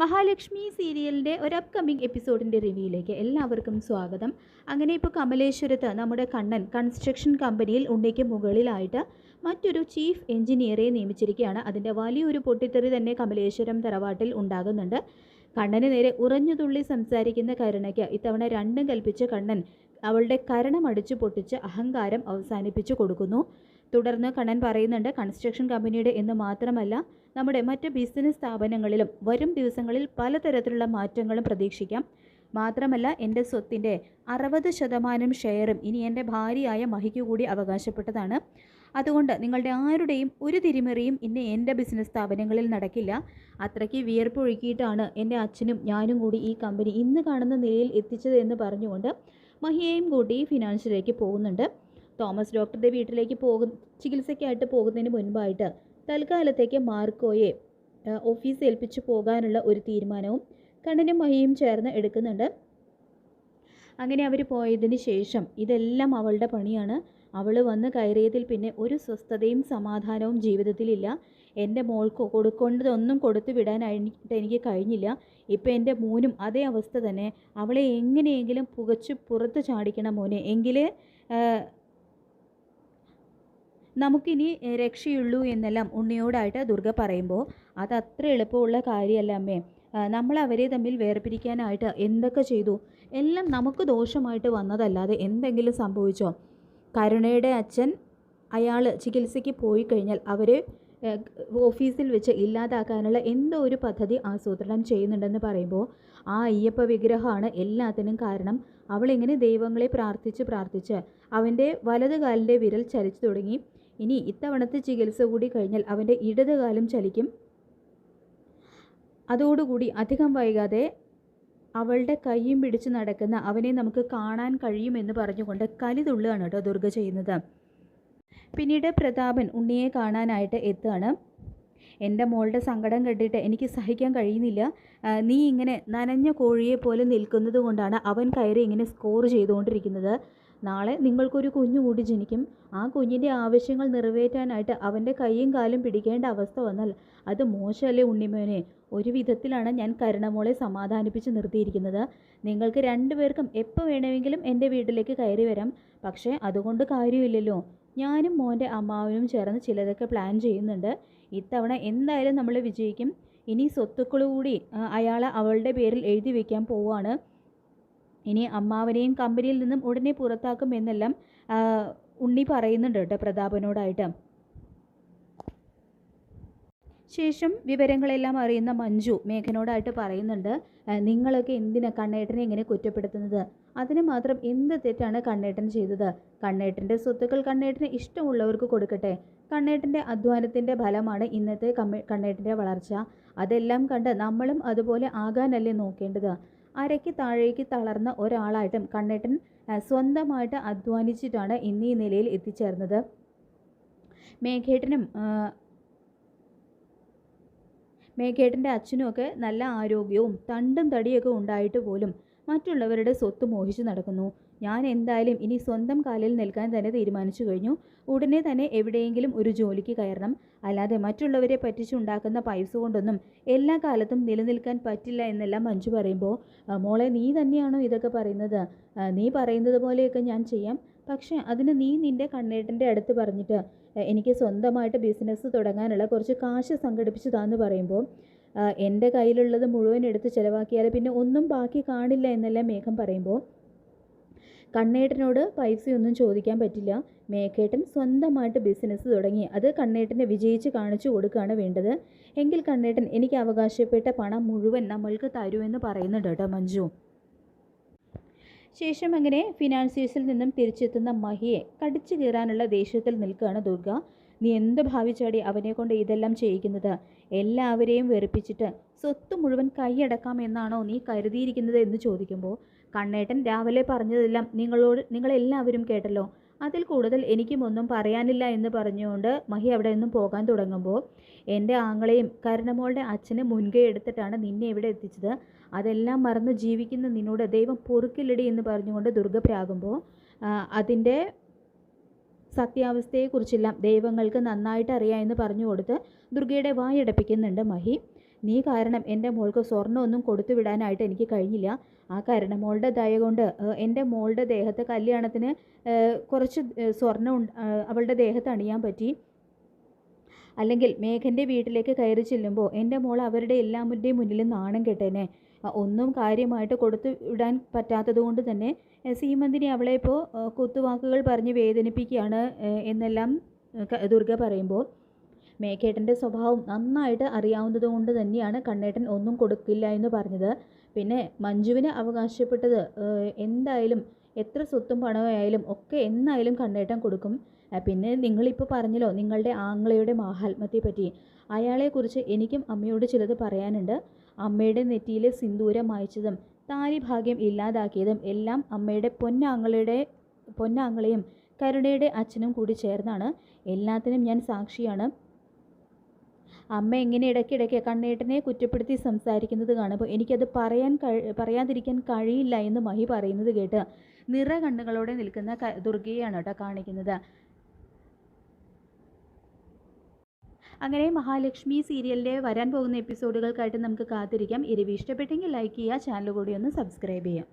മഹാലക്ഷ്മി സീരിയലിന്റെ ഒരു അപ്കമിങ് എപ്പിസോഡിന്റെ റിവ്യൂയിലേക്ക് എല്ലാവർക്കും സ്വാഗതം. അങ്ങനെ ഇപ്പോൾ കമലേശ്വരത്ത് നമ്മുടെ കണ്ണൻ കൺസ്ട്രക്ഷൻ കമ്പനിയിൽ ഉണ്ണിക്ക് മുകളിലായിട്ട് മറ്റൊരു ചീഫ് എഞ്ചിനീയറെ നിയമിച്ചിരിക്കുകയാണ്. അതിന്റെ വലിയൊരു പൊട്ടിത്തെറി തന്നെ കമലേശ്വരം തറവാട്ടിൽ ഉണ്ടാകുന്നുണ്ട്. കണ്ണന് നേരെ ഉറഞ്ഞുതുള്ളി സംസാരിക്കുന്ന കരുണയ്ക്ക് ഇത്തവണ രണ്ടും കൽപ്പിച്ച കണ്ണൻ അവളുടെ കരണം അടിച്ചു പൊട്ടിച്ച് അഹങ്കാരം അവസാനിപ്പിച്ചു കൊടുക്കുന്നു. തുടർന്ന് കണ്ണൻ പറയുന്നുണ്ട് കൺസ്ട്രക്ഷൻ കമ്പനിയുടെ എന്ന് മാത്രമല്ല നമ്മുടെ മറ്റ് ബിസിനസ് സ്ഥാപനങ്ങളിലും വരും ദിവസങ്ങളിൽ പലതരത്തിലുള്ള മാറ്റങ്ങളും പ്രതീക്ഷിക്കാം. മാത്രമല്ല എന്റെ സ്വത്തിന്റെ അറുപത് ശതമാനം ഷെയറും ഇനി എന്റെ ഭാര്യയായ മഹിക്കു കൂടി അവകാശപ്പെട്ടതാണ്. അതുകൊണ്ട് നിങ്ങളുടെ ആരുടെയും ഒരു തിരിമറിയും ഇനി എന്റെ ബിസിനസ് സ്ഥാപനങ്ങളിൽ നടക്കില്ല. അത്രയ്ക്ക് വിയർപ്പൊഴുക്കിയിട്ടാണ് എന്റെ അച്ഛനും ഞാനും കൂടി ഈ കമ്പനി ഇന്ന് കാണുന്ന നിലയിൽ എത്തിച്ചത് എന്ന് പറഞ്ഞുകൊണ്ട് മഹിയെയും കൂട്ടി ഫിനാൻഷ്യലേക്ക് പോകുന്നുണ്ട്. തോമസ് ഡോക്ടറുടെ വീട്ടിലേക്ക് പോകും ചികിത്സയ്ക്കായിട്ട് പോകുന്നതിന് മുൻപായിട്ട് തൽക്കാലത്തേക്ക് മാർക്കോയെ ഓഫീസ് ഏൽപ്പിച്ച് പോകാനുള്ള ഒരു തീരുമാനവും കണ്ണനും മഹിയും ചേർന്ന് എടുക്കുന്നുണ്ട്. അങ്ങനെ അവർ പോയതിന് ശേഷം ഇതെല്ലാം അവളുടെ പണിയാണ്. അവൾ വന്ന് കയറിയതിൽ പിന്നെ ഒരു സ്വസ്ഥതയും സമാധാനവും ജീവിതത്തിലില്ല. എന്റെ മോൾക്ക് കൊടുക്കേണ്ടതൊന്നും കൊടുത്തു വിടാനായിട്ട് എനിക്ക് കഴിഞ്ഞില്ല. ഇപ്പം എന്റെ മോനും അതേ അവസ്ഥ തന്നെ. അവളെ എങ്ങനെയെങ്കിലും പുകച്ച് പുറത്ത് ചാടിക്കണം മോനെ. എങ്കിലേ നമുക്കിനി രക്ഷയുള്ളൂ എന്നെല്ലാം ഉണ്ണിയോടായിട്ട് ദുർഗ പറയുമ്പോൾ അത് അത്ര എളുപ്പമുള്ള കാര്യമല്ല അമ്മേ. നമ്മൾ അവരെ തമ്മിൽ വേർപിരിക്കാനായിട്ട് എന്തൊക്കെ ചെയ്തു? എല്ലാം നമുക്ക് ദോഷമായിട്ട് വന്നതല്ലാതെ എന്തെങ്കിലും സംഭവിച്ചോ? കരുണയുടെ അച്ഛൻ അയാൾ ചികിത്സയ്ക്ക് പോയി കഴിഞ്ഞാൽ അവരെ ഓഫീസിൽ വെച്ച് ഇല്ലാതാക്കാനുള്ള എന്തോ ഒരു പദ്ധതി ആസൂത്രണം ചെയ്യുന്നുണ്ടെന്ന് പറയുമ്പോൾ ആ അയ്യപ്പ വിഗ്രഹമാണ് എല്ലാത്തിനും കാരണം. അവളിങ്ങനെ ദൈവങ്ങളെ പ്രാർത്ഥിച്ച് പ്രാർത്ഥിച്ച് അവന്റെ വലതുകാലിന്റെ വിരൽ ചലിച്ചു തുടങ്ങി. ഇനി ഇത്തവണത്തെ ചികിത്സ കൂടി കഴിഞ്ഞാൽ അവന്റെ ഇടത് കാലും ചലിക്കും. അതോടുകൂടി അധികം വൈകാതെ അവളുടെ കൈയും പിടിച്ച് നടക്കുന്ന അവനെ നമുക്ക് കാണാൻ കഴിയുമെന്ന് പറഞ്ഞുകൊണ്ട് കലിതുള്ളുകയാണ് കേട്ടോ ദുർഗ ചെയ്യുന്നത്. പിന്നീട് പ്രതാപൻ ഉണ്ണിയെ കാണാനായിട്ട് എത്തുകയാണ്. എന്റെ മോളുടെ സങ്കടം കണ്ടിട്ട് എനിക്ക് സഹിക്കാൻ കഴിയുന്നില്ല. നീ ഇങ്ങനെ നനഞ്ഞ കോഴിയെ പോലെ നിൽക്കുന്നത് കൊണ്ടാണ് അവൻ കയറി ഇങ്ങനെ സ്കോർ ചെയ്തുകൊണ്ടിരിക്കുന്നത്. നാളെ നിങ്ങൾക്കൊരു കുഞ്ഞു കൂടി ജനിക്കും. ആ കുഞ്ഞിന്റെ ആവശ്യങ്ങൾ നിറവേറ്റാനായിട്ട് അവന്റെ കൈയും കാലും പിടിക്കേണ്ട അവസ്ഥ വന്നാൽ അത് മോശമല്ലേ ഉണ്ണിമോനെ? ഒരു വിധത്തിലാണ് ഞാൻ കരുണമോളെ സമാധാനിപ്പിച്ച് നിർത്തിയിരിക്കുന്നത്. നിങ്ങൾക്ക് രണ്ടുപേർക്കും എപ്പോൾ വേണമെങ്കിലും എന്റെ വീട്ടിലേക്ക് കയറി വരാം. പക്ഷേ അതുകൊണ്ട് കാര്യമില്ലല്ലോ. ഞാനും മോന്റെ അമ്മാവനും ചേർന്ന് ചിലതൊക്കെ പ്ലാൻ ചെയ്യുന്നുണ്ട്. ഇത്തവണ എന്തായാലും നമ്മൾ വിജയിക്കും. ഇനി സ്വത്തുക്കൾ കൂടി അയാളെ അവളുടെ പേരിൽ എഴുതി വയ്ക്കാൻ പോവുകയാണ് ഇനി അമ്മാവനെയും കമ്പനിയിൽ നിന്നും ഉടനെ പുറത്താക്കും എന്നെല്ലാം ഉണ്ണി പറയുന്നുണ്ട് കേട്ടോ പ്രതാപനോടായിട്ട്. ശേഷം വിവരങ്ങളെല്ലാം അറിയുന്ന മഞ്ജു മേഘനോടായിട്ട് പറയുന്നുണ്ട് നിങ്ങളൊക്കെ എന്തിനാ കണ്ണേട്ടനെ ഇങ്ങനെ കുറ്റപ്പെടുത്തുന്നത്? അതിന് മാത്രം എന്ത് തെറ്റാണ് കണ്ണേട്ടൻ ചെയ്തത്? കണ്ണേട്ടന്റെ സ്വത്തുക്കൾ കണ്ണേട്ടന് ഇഷ്ടമുള്ളവർക്ക് കൊടുക്കട്ടെ. കണ്ണേട്ടന്റെ അധ്വാനത്തിന്റെ ഫലമാണ് ഇന്നത്തെ കമ്മ കണ്ണേട്ടന്റെ വളർച്ച. അതെല്ലാം കണ്ട് നമ്മളും അതുപോലെ ആകാനല്ലേ നോക്കേണ്ടത്? അരയ്ക്ക് താഴേക്ക് തളർന്ന ഒരാളായിട്ടും കണ്ണേട്ടൻ സ്വന്തമായിട്ട് അധ്വാനിച്ചിട്ടാണ് ഇന്ന് ഈ നിലയിൽ എത്തിച്ചേർന്നത്. മേഘേട്ടനും മേഘേട്ടന്റെ അച്ഛനുമൊക്കെ നല്ല ആരോഗ്യവും തണ്ടും തടിയൊക്കെ ഉണ്ടായിട്ട് പോലും മറ്റുള്ളവരുടെ സ്വത്ത് മോഹിച്ചു നടക്കുന്നു. ഞാൻ എന്തായാലും ഇനി സ്വന്തം കാലിൽ നിൽക്കാൻ തന്നെ തീരുമാനിച്ചു കഴിഞ്ഞു. ഉടനെ തന്നെ എവിടെയെങ്കിലും ഒരു ജോലിക്ക് കയറണം. അല്ലാതെ മറ്റുള്ളവരെ പറ്റിച്ചുണ്ടാക്കുന്ന പൈസ കൊണ്ടൊന്നും എല്ലാ കാലത്തും നിലനിൽക്കാൻ പറ്റില്ല എന്നെല്ലാം മഞ്ജു പറയുമ്പോൾ "ആ, മോളെ നീ തന്നെയാണോ ഇതൊക്കെ പറയുന്നത്? നീ പറയുന്നത് പോലെയൊക്കെ ഞാൻ ചെയ്യാം. പക്ഷേ അതിന് നീ നിന്റെ കണ്ണേട്ടന്റെ അടുത്ത് പറഞ്ഞിട്ട് എനിക്ക് സ്വന്തമായിട്ട് ബിസിനസ് തുടങ്ങാനുള്ള കുറച്ച് കാശ് സംഘടിപ്പിച്ചു താന്ന് പറയുമ്പോൾ "ആ, എന്റെ കയ്യിലുള്ളത് മുഴുവൻ എടുത്ത് ചിലവാക്കിയാൽ പിന്നെ ഒന്നും ബാക്കി കാണില്ല എന്നല്ല മേഘം പറയുമ്പോൾ. കണ്ണേട്ടനോട് പൈസയൊന്നും ചോദിക്കാൻ പറ്റില്ല. മേഘേട്ടൻ സ്വന്തമായിട്ട് ബിസിനസ് തുടങ്ങി. അത് കണ്ണേട്ടനെ വിജയിച്ച് കാണിച്ചു കൊടുക്കുകയാണ് വേണ്ടത്. എങ്കിൽ കണ്ണേട്ടൻ എനിക്ക് അവകാശപ്പെട്ട പണം മുഴുവൻ നമ്മൾക്ക് തരുമെന്ന് പറയുന്നുണ്ട് കേട്ടോ മഞ്ജു. ശേഷം അങ്ങനെ ഫിനാൻസിയേഴ്സിൽ നിന്നും തിരിച്ചെത്തുന്ന മഹിയെ കടിച്ചു കീറാനുള്ള ദേഷ്യത്തിൽ നിൽക്കുകയാണ് ദുർഗ. നീ എന്ത് ഭാവിച്ചാടി അവനെ കൊണ്ട് ഇതെല്ലാം ചെയ്യിക്കുന്നത്? എല്ലാവരെയും വെറുപ്പിച്ചിട്ട് സ്വത്ത് മുഴുവൻ കൈയടക്കാം എന്നാണോ നീ കരുതിയിരിക്കുന്നത് എന്ന് ചോദിക്കുമ്പോൾ കണ്ണേട്ടൻ രാവിലെ പറഞ്ഞതെല്ലാം നിങ്ങളോട് നിങ്ങളെല്ലാവരും കേട്ടല്ലോ. അതിൽ കൂടുതൽ എനിക്കും ഒന്നും പറയാനില്ല എന്ന് പറഞ്ഞുകൊണ്ട് മഹി അവിടെ നിന്നും പോകാൻ തുടങ്ങുമ്പോൾ എന്റെ ആങ്ങളെയും കരുണമോളുടെ അച്ഛനെ മുൻകൈ എടുത്തിട്ടാണ് നിന്നെ ഇവിടെ എത്തിച്ചത്. അതെല്ലാം മറന്ന് ജീവിക്കുന്ന നിന്നോട് ദൈവം പൊറുക്കില്ലടി എന്ന് പറഞ്ഞുകൊണ്ട് ദുർഗപ്രാകുമ്പോൾ അതിന്റെ സത്യാവസ്ഥയെക്കുറിച്ചെല്ലാം ദൈവങ്ങൾക്ക് നന്നായിട്ട് അറിയാമെന്ന് പറഞ്ഞു കൊടുത്ത് ദുർഗയുടെ വായടപ്പിക്കുന്നുണ്ട് മഹി. നീ കാരണം എന്റെ മോൾക്ക് സ്വർണമൊന്നും കൊടുത്തു വിടാനായിട്ട് എനിക്ക് കഴിഞ്ഞില്ല. ആ കാരണം മോളുടെ ദയ കൊണ്ട് എന്റെ മോളുടെ ദേഹത്തെ കല്യാണത്തിന് കുറച്ച് സ്വർണം അവളുടെ ദേഹത്ത് അണിയാൻ പറ്റി. അല്ലെങ്കിൽ മേഘന്റെ വീട്ടിലേക്ക് കയറി ചെല്ലുമ്പോൾ എന്റെ മോൾ അവരുടെ എല്ലാവരുടെയും മുന്നിൽ നാണം കെട്ടേനെ. ഒന്നും കാര്യമായിട്ട് കൊടുത്തു വിടാൻ പറ്റാത്തത് കൊണ്ട് തന്നെ സീമന്തിനി അവളെ ഇപ്പോൾ കുത്തുവാക്കുകൾ പറഞ്ഞ് വേദനിപ്പിക്കുകയാണ് എന്നെല്ലാം ദുർഗ പറയുമ്പോൾ. മേഘേട്ടന്റെ സ്വഭാവം നന്നായിട്ട് അറിയാവുന്നത് കൊണ്ട് തന്നെയാണ് കണ്ണേട്ടൻ ഒന്നും കൊടുക്കില്ല എന്ന് പറഞ്ഞത്. പിന്നെ മഞ്ജുവിന് അവകാശപ്പെട്ടത് എന്തായാലും എത്ര സ്വത്തും പണമായാലും ഒക്കെ എന്നായാലും കണ്ണേട്ടൻ കൊടുക്കും. പിന്നെ നിങ്ങളിപ്പോൾ പറഞ്ഞല്ലോ നിങ്ങളുടെ ആങ്ങളയുടെ മാഹാത്മ്യത്തെ പറ്റി അയാളെക്കുറിച്ച് എനിക്കും അമ്മയോട് ചിലത് പറയാനുണ്ട്. അമ്മയുടെ നെറ്റിയിലെ സിന്ദൂരം മായച്ചതും താലിഭാഗ്യം ഭാഗ്യം ഇല്ലാതാക്കിയതും എല്ലാം അമ്മയുടെ പൊന്നാങ്ങളുടെ പൊന്നാങ്ങളെയും കരുണയുടെ അച്ഛനും കൂടി ചേർന്നാണ്. എല്ലാത്തിനും ഞാൻ സാക്ഷിയാണ്. അമ്മ എങ്ങനെ ഇടയ്ക്കിടയ്ക്ക് കണ്ണേട്ടനെ കുറ്റപ്പെടുത്തി സംസാരിക്കുന്നത് കാണുമ്പോൾ എനിക്കത് പറയാൻ കഴി പറയാതിരിക്കാൻ കഴിയില്ല എന്ന് മഹി പറയുന്നത് കേട്ട് നിറ കണ്ണുകളോടെ നിൽക്കുന്ന ദുർഗയെയാണ് കേട്ടോ കാണിക്കുന്നത്. അങ്ങനെ മഹാലക്ഷ്മി സീരിയലിന്റെ വരാൻ പോകുന്ന എപ്പിസോഡുകൾക്കായിട്ട് നമുക്ക് കാത്തിരിക്കാം. ഇരവി ഇഷ്ടപ്പെട്ടെങ്കിൽ ലൈക്ക് ചെയ്യുക ചാനൽ കൂടി ഒന്ന് സബ്സ്ക്രൈബ് ചെയ്യാം